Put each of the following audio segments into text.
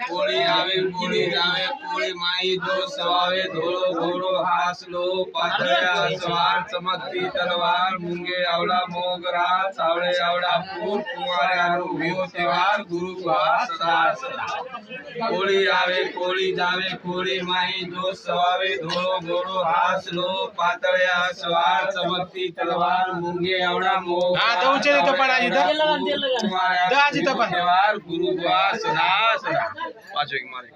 કોળી આવે કોળી જાવે કોળી માઈ જો સવાવે ધોળો ઘોડો હાસ લો પાતળિયા સવાર ચમકતી તલવાર મૂંગે આવડા મોગરા સાવળે આવડા ફૂલ કુંવાર્યાનો વિયો તહેવાર ગુરુ ભવા સદા સદા કોળી આવે કોળી જાવે કોળી માઈ જો સવાવે ધોળો ઘોડો હાસલો પાતળિયા સવાર ચમકતી તલવાર મૂંગે આવડા મોગરા હા, તો ઊંચે તો પડાજી તો. આજે તહેવાર ગુરુ ભવા સદા સદા પાછો એક મારે.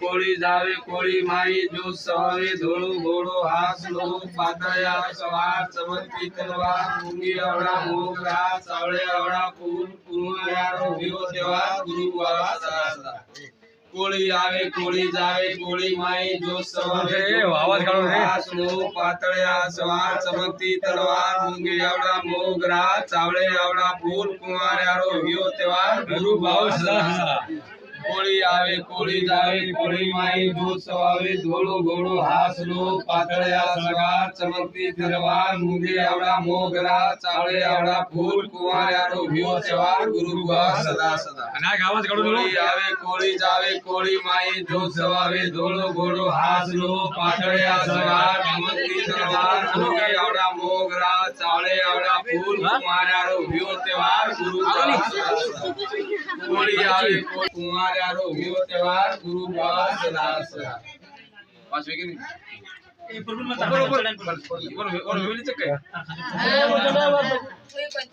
કોળી જાવે કોળી માઈ જો સવારે ધોળો ઘોડો હાસલો પાતળિયા સવાર ચમકતી તલવાર મૂંગી મોગરા સાવળે વિવો ગુરુ કોળી આવે કોળી જાવે કોળી માઈ જો સવારે આવાજ કાઢો રે. આસલો પાતળ્યા સવાર ચમકતી તલવાર મૂંગી આવડા મોગરા ચાવળે આવડા ફૂલ કુંવાર્યારો વિયો તેવાર ગુરુ ભાવ સદા કોળી આવે કોળી જાવે કોળી માઈ દૂધ સવાવે ધોળો ઘોડો હાસલો પાતળિયા સવાર ચમકતી તલવાર મુંગે આવડા મોગરા ચાળે આવડા ફૂલ કુંવારિયાનો વિયો તહેવાર ગુરુ સદા સદા. અને આ અવાજ કાઢો કોળી આવે કોળી જાવે કોળી માઈ દૂધ સવાવે ધોળો ઘોડો હાસલો પાતળિયા સવાર ચમકતી તલવાર फूल कुमारारो विहो त्योहार गुरु फूल यारे कुमारारो विहो त्योहार गुरु बाबा सदा सदा पाँच वेगे नहीं? ये प्रभु मत और और और और वेली चेक है हाँ वो तो बात कोई कोई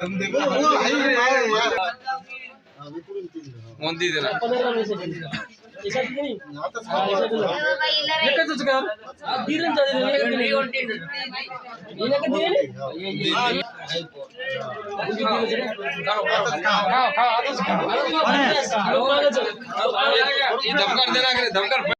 तुम देखो। भाई यार ಒಂದಿದೆ धमकार देना धमकार